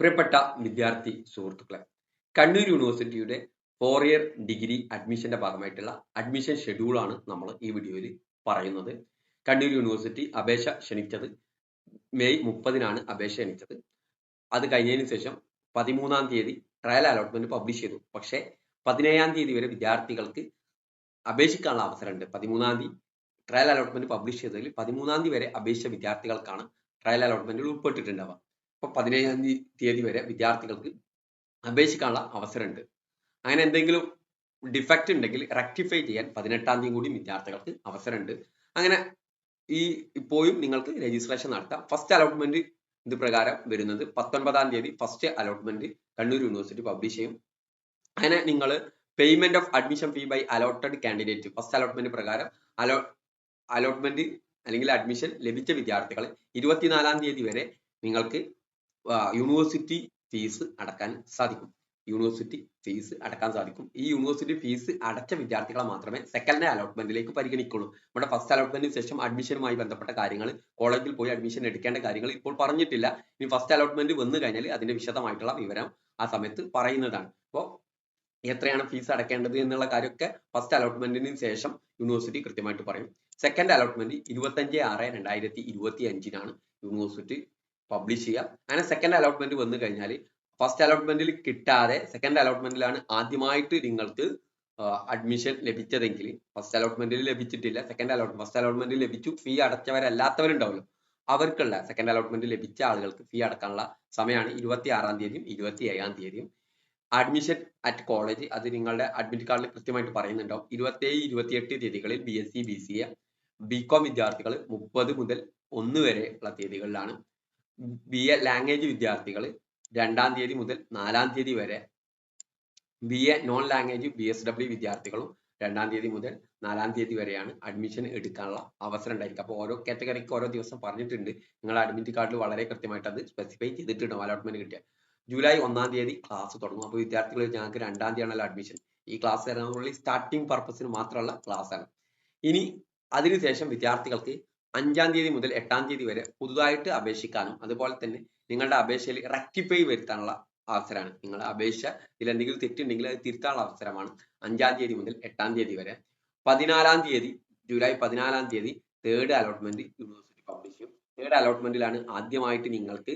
പ്രിയപ്പെട്ട വിദ്യാർത്ഥി സുഹൃത്തുക്കളെ കണ്ണൂർ യൂണിവേഴ്സിറ്റിയുടെ ഫോർ ഇയർ ഡിഗ്രി അഡ്മിഷന്റെ ഭാഗമായിട്ടുള്ള അഡ്മിഷൻ ഷെഡ്യൂളാണ് നമ്മൾ ഈ വീഡിയോയിൽ പറയുന്നത്. കണ്ണൂർ യൂണിവേഴ്സിറ്റി അപേക്ഷ ക്ഷണിച്ചത് മെയ് മുപ്പതിനാണ് അപേക്ഷ ക്ഷണിച്ചത്. അത് കഴിഞ്ഞതിന് ശേഷം പതിമൂന്നാം തീയതി ട്രയൽ അലോട്ട്മെന്റ് പബ്ലിഷ് ചെയ്തു. പക്ഷേ പതിനേഴാം തീയതി വരെ വിദ്യാർത്ഥികൾക്ക് അപേക്ഷിക്കാനുള്ള അവസരമുണ്ട്. പതിമൂന്നാം തീയതി ട്രയൽ അലോട്ട്മെന്റ് പബ്ലിഷ് ചെയ്തതിൽ പതിമൂന്നാം തീയതി വരെ അപേക്ഷിച്ച വിദ്യാർത്ഥികൾക്കാണ് ട്രയൽ അലോട്ട്മെന്റിൽ ഉൾപ്പെട്ടിട്ടുണ്ടാവുക. അപ്പൊ പതിനേഴാം തീയതി വരെ വിദ്യാർത്ഥികൾക്ക് അപേക്ഷിക്കാനുള്ള അവസരമുണ്ട്. അങ്ങനെ എന്തെങ്കിലും ഡിഫക്റ്റ് ഉണ്ടെങ്കിൽ റെക്ടിഫൈ ചെയ്യാൻ പതിനെട്ടാം തീയതി കൂടി വിദ്യാർത്ഥികൾക്ക് അവസരമുണ്ട്. അങ്ങനെ ഈ ഇപ്പോഴും നിങ്ങൾക്ക് രജിസ്ട്രേഷൻ നടത്താം. ഫസ്റ്റ് അലോട്ട്മെന്റ് ഇത് പ്രകാരം വരുന്നത് പത്തൊൻപതാം തീയതി first allotment Kannur university publish ചെയ്യും. അങ്ങനെ നിങ്ങൾ payment of admission fee by allotted candidate first allotment പ്രകാരം അലോ അലോട്ട്മെന്റ് അല്ലെങ്കിൽ അഡ്മിഷൻ ലഭിച്ച വിദ്യാർത്ഥികളെ ഇരുപത്തിനാലാം തീയതി വരെ നിങ്ങൾക്ക് യൂണിവേഴ്സിറ്റി ഫീസ് അടക്കാൻ സാധിക്കും. യൂണിവേഴ്സിറ്റി ഫീസ് അടക്കാൻ സാധിക്കും. ഈ യൂണിവേഴ്സിറ്റി ഫീസ് അടച്ച വിദ്യാർത്ഥികളെ മാത്രമേ സെക്കൻഡ് അലോട്ട്മെന്റിലേക്ക് പരിഗണിക്കുള്ളൂ. നമ്മുടെ ഫസ്റ്റ് അലോട്ട്മെന്റിന് ശേഷം അഡ്മിഷനുമായി ബന്ധപ്പെട്ട കാര്യങ്ങൾ കോളേജിൽ പോയി അഡ്മിഷൻ എടുക്കേണ്ട കാര്യങ്ങൾ ഇപ്പോൾ പറഞ്ഞിട്ടില്ല. ഇനി ഫസ്റ്റ് അലോട്ട്മെന്റ് വന്നു കഴിഞ്ഞാൽ അതിന്റെ വിശദമായിട്ടുള്ള വിവരം ആ സമയത്ത് പറയുന്നതാണ്. അപ്പോൾ എത്രയാണ് ഫീസ് അടക്കേണ്ടത് എന്നുള്ള കാര്യമൊക്കെ ഫസ്റ്റ് അലോട്ട്മെന്റിന് ശേഷം യൂണിവേഴ്സിറ്റി കൃത്യമായിട്ട് പറയും. സെക്കൻഡ് അലോട്ട്മെന്റ് ഇരുപത്തഞ്ച് ആറ് രണ്ടായിരത്തി ഇരുപത്തി അഞ്ചിനാണ് യൂണിവേഴ്സിറ്റി പബ്ലിഷ് ചെയ്യുക അങ്ങനെ സെക്കൻഡ് അലോട്ട്മെന്റ് വന്നു കഴിഞ്ഞാൽ ഫസ്റ്റ് അലോട്ട്മെന്റിൽ കിട്ടാതെ സെക്കൻഡ് അലോട്ട്മെന്റിലാണ് ആദ്യമായിട്ട് നിങ്ങൾക്ക് അഡ്മിഷൻ ലഭിച്ചതെങ്കിൽ ഫസ്റ്റ് അലോട്ട്മെന്റിൽ ലഭിച്ചിട്ടില്ല. സെക്കൻഡ് അലോട്ട് ഫസ്റ്റ് അലോട്ട്മെന്റിൽ ലഭിച്ചു. ഫീ അടച്ചവരല്ലാത്തവരുണ്ടാവുമല്ലോ. അവർക്കുള്ള സെക്കൻഡ് അലോട്ട്മെന്റ് ലഭിച്ച ആളുകൾക്ക് ഫീ അടക്കാനുള്ള സമയമാണ് ഇരുപത്തി ആറാം തീയതിയും ഇരുപത്തി ഏഴാം തീയതിയും. അഡ്മിഷൻ അറ്റ് കോളേജ് അത് നിങ്ങളുടെ അഡ്മിറ്റ് കാർഡിൽ കൃത്യമായിട്ട് പറയുന്നുണ്ടാവും. ഇരുപത്തേഴ് ഇരുപത്തിയെട്ട് തീയതികളിൽ B S C B C A B com വിദ്യാർത്ഥികൾ മുപ്പത് മുതൽ ഒന്ന് വരെ ഉള്ള തീയതികളിലാണ് ബി എ ലാംഗ്വേജ് വിദ്യാർത്ഥികൾ രണ്ടാം തീയതി മുതൽ നാലാം തീയതി വരെ B A non language B S W വിദ്യാർത്ഥികളും രണ്ടാം തീയതി മുതൽ നാലാം തീയതി വരെയാണ് അഡ്മിഷൻ എടുക്കാനുള്ള അവസരം ഉണ്ടായിരിക്കും അപ്പോൾ ഓരോ കാറ്റഗറിക്ക് ഓരോ ദിവസം പറഞ്ഞിട്ടുണ്ട്. നിങ്ങൾ അഡ്മിറ്റ് കാർഡിൽ വളരെ കൃത്യമായിട്ട് അത് സ്പെസിഫൈ ചെയ്തിട്ടുണ്ട് അലോട്ട്മെന്റ് കിട്ടിയ. ജൂലൈ ഒന്നാം തീയതി ക്ലാസ് തുടങ്ങും. അപ്പോൾ വിദ്യാർത്ഥികൾ ഞങ്ങൾക്ക് രണ്ടാം തീയതിയാണല്ലോ അഡ്മിഷൻ ഈ ക്ലാസ് തരുന്നത് സ്റ്റാർട്ടിംഗ് പർപ്പസിന് മാത്രമുള്ള ക്ലാസ് ആണ്. ഇനി അതിനുശേഷം വിദ്യാർത്ഥികൾക്ക് അഞ്ചാം തീയതി മുതൽ എട്ടാം തീയതി വരെ പുതുതായിട്ട് അപേക്ഷിക്കാനും അതുപോലെ തന്നെ നിങ്ങളുടെ അപേക്ഷയിൽ റെക്ടിഫൈ വരുത്താനുള്ള അവസരമാണ് നിങ്ങളുടെ അപേക്ഷ ഇതിൽ എന്തെങ്കിലും തെറ്റുണ്ടെങ്കിൽ അത് തിരുത്താനുള്ള അവസരമാണ് അഞ്ചാം തീയതി മുതൽ എട്ടാം തീയതി വരെ. പതിനാലാം തീയതി ജൂലൈ പതിനാലാം തീയതി തേർഡ് അലോട്ട്മെന്റ് യൂണിവേഴ്സിറ്റി പബ്ലിഷ് ചെയ്യും. തേർഡ് അലോട്ട്മെന്റിലാണ് ആദ്യമായിട്ട് നിങ്ങൾക്ക്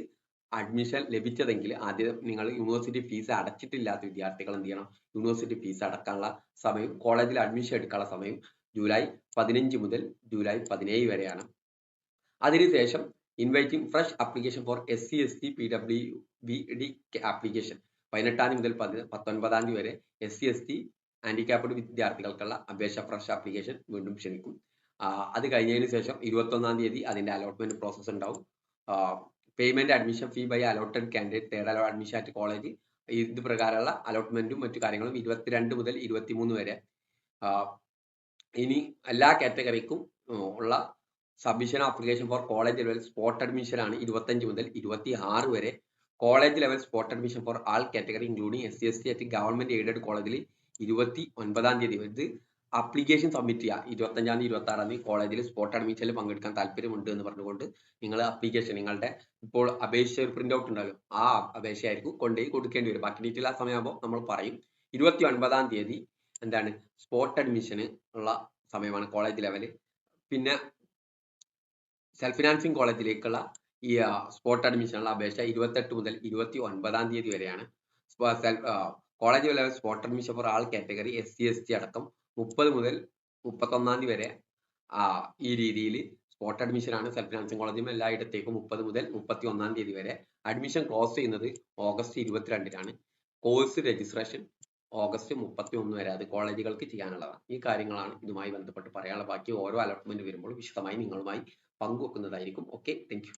അഡ്മിഷൻ ലഭിച്ചതെങ്കിൽ ആദ്യം നിങ്ങൾ യൂണിവേഴ്സിറ്റി ഫീസ് അടച്ചിട്ടില്ലാത്ത വിദ്യാർത്ഥികൾ എന്ത് ചെയ്യണം? യൂണിവേഴ്സിറ്റി ഫീസ് അടക്കാനുള്ള സമയം കോളേജിൽ അഡ്മിഷൻ എടുക്കാനുള്ള സമയം ജൂലൈ പതിനഞ്ച് മുതൽ ജൂലൈ പതിനേഴ് വരെയാണ്. അതിനുശേഷം inviting fresh application for S C S T P W B D application പതിനെട്ടാം തീയതി മുതൽ പതി പത്തൊൻപതാം തീയതി വരെ S C S T handicapped വിദ്യാർത്ഥികൾക്കുള്ള അപേക്ഷ ഫ്രഷ് ആപ്ലിക്കേഷൻ വീണ്ടും ക്ഷണിക്കും. അത് കഴിഞ്ഞതിന് ശേഷം ഇരുപത്തൊന്നാം തീയതി അതിന്റെ അലോട്ട്മെന്റ് പ്രോസസ്സ് ഉണ്ടാവും. Payment admission fee by allotted candidate third hello admission at college ഇത് പ്രകാരമുള്ള അലോട്ട്മെന്റും മറ്റു കാര്യങ്ങളും ഇരുപത്തിരണ്ട് മുതൽ ഇരുപത്തിമൂന്ന് വരെ. ഇനി എല്ലാ കാറ്റഗറിക്കും ഉള്ള submission application for college level spot admission ആണ് ഇരുപത്തഞ്ച് മുതൽ ഇരുപത്തി ആറ് വരെ. College level spot admission for all category including S C S T at government aided കോളേജിൽ ഇരുപത്തി ഒൻപതാം തീയതി. ഇത് അപ്ലിക്കേഷൻ സബ്മിറ്റ് ചെയ്യുക ഇരുപത്തഞ്ചാം തീയതി ഇരുപത്തി ആറാം തീയതി കോളേജിൽ സ്പോട്ട് അഡ്മിഷനിൽ പങ്കെടുക്കാൻ താല്പര്യമുണ്ട് എന്ന് പറഞ്ഞുകൊണ്ട് നിങ്ങൾ അപ്ലിക്കേഷൻ നിങ്ങളുടെ ഇപ്പോൾ അപേക്ഷ ഒരു പ്രിന്റ് ഔട്ട് ഉണ്ടാകും. ആ അപേക്ഷയായിരിക്കും കൊണ്ടുപോയി കൊടുക്കേണ്ടി വരും. ബാക്കി ഡീറ്റെയിൽ ആ സമയമാകുമ്പോൾ നമ്മൾ പറയും. ഇരുപത്തി ഒൻപതാം തീയതി എന്താണ്? സ്പോട്ട് അഡ്മിഷന് ഉള്ള സമയമാണ് കോളേജ് ലെവൽ പിന്നെ സെൽഫ് ഫിനാൻസിങ് കോളേജിലേക്കുള്ള ഈ സ്പോട്ട് അഡ്മിഷനുള്ള അപേക്ഷ ഇരുപത്തെട്ട് മുതൽ ഇരുപത്തി ഒൻപതാം തീയതി വരെയാണ്. College level spot admission for all category S C S T അടക്കം മുപ്പത് മുതൽ മുപ്പത്തൊന്നാം തീയതി വരെ ഈ രീതിയിൽ സ്പോട്ട് അഡ്മിഷനാണ് സെൽഫ് ഫിനാൻസിങ് കോളേജും എല്ലായിടത്തേക്കും മുപ്പത് മുതൽ മുപ്പത്തി ഒന്നാം തീയതി വരെ അഡ്മിഷൻ ക്ലോസ് ചെയ്യുന്നത് ഓഗസ്റ്റ് ഇരുപത്തിരണ്ടിനാണ്. കോഴ്സ് രജിസ്ട്രേഷൻ ഓഗസ്റ്റ് മുപ്പത്തി ഒന്ന് വരെ അത് കോളേജുകൾക്ക് ചെയ്യാനുള്ളതാണ്. ഈ കാര്യങ്ങളാണ് ഇതുമായി ബന്ധപ്പെട്ട് പറയാനുള്ള ബാക്കി ഓരോ അലോട്ട്മെന്റ് വരുമ്പോൾ വിശദമായി നിങ്ങളുമായി പങ്കുവെക്കുന്നതായിരിക്കും. Okay thank